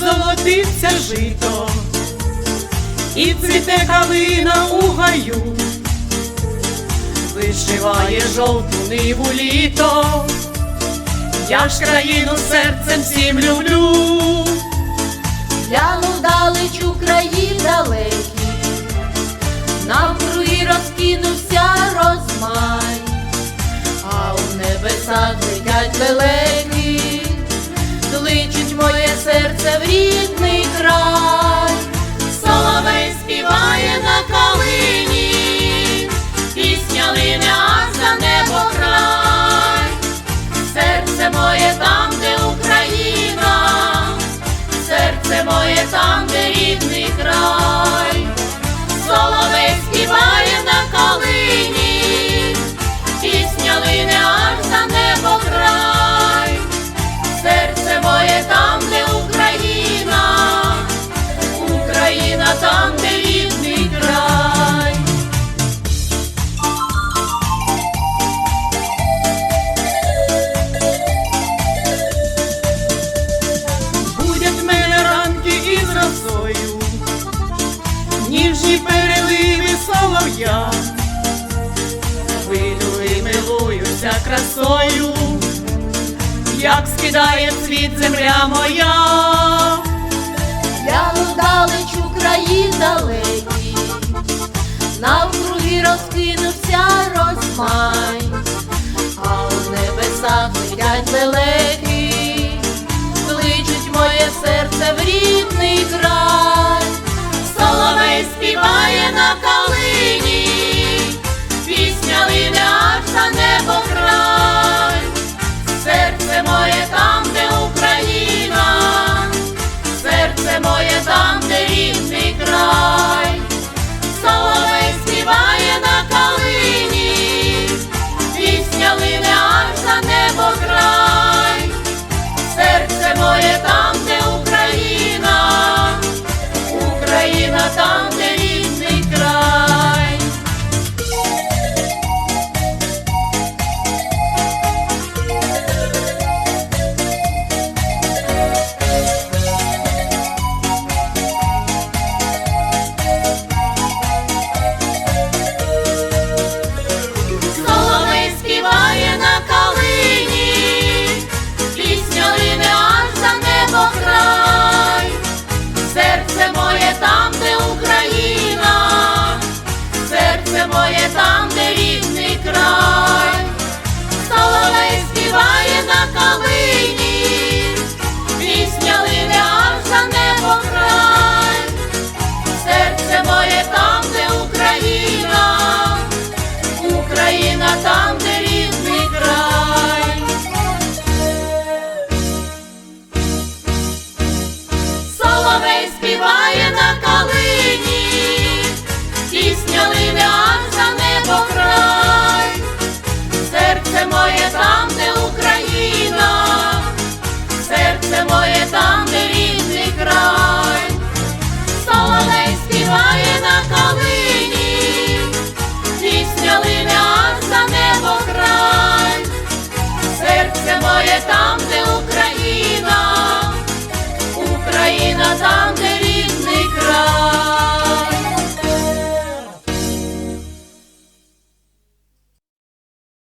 котиться жито, і цвіте калина у гаю, вишиває жовту ниву літо, я ж країну серцем всім люблю. Глянув далеч у краї далекі, навкруги розкинувся розмай, а у небесах летять кличуть моє серце в рідний край, солов'я, хвилюй милуюся красою, як скидає цвіт земля моя, Гляну далеч у краї далекі, навкруги розкинувся розмай, а у небесах летять лелеки, кличуть моє серце в рідний край, там, де рідний край, соловей співає на калині, пісня линя за небо край, серце моє там, де Україна, Україна там.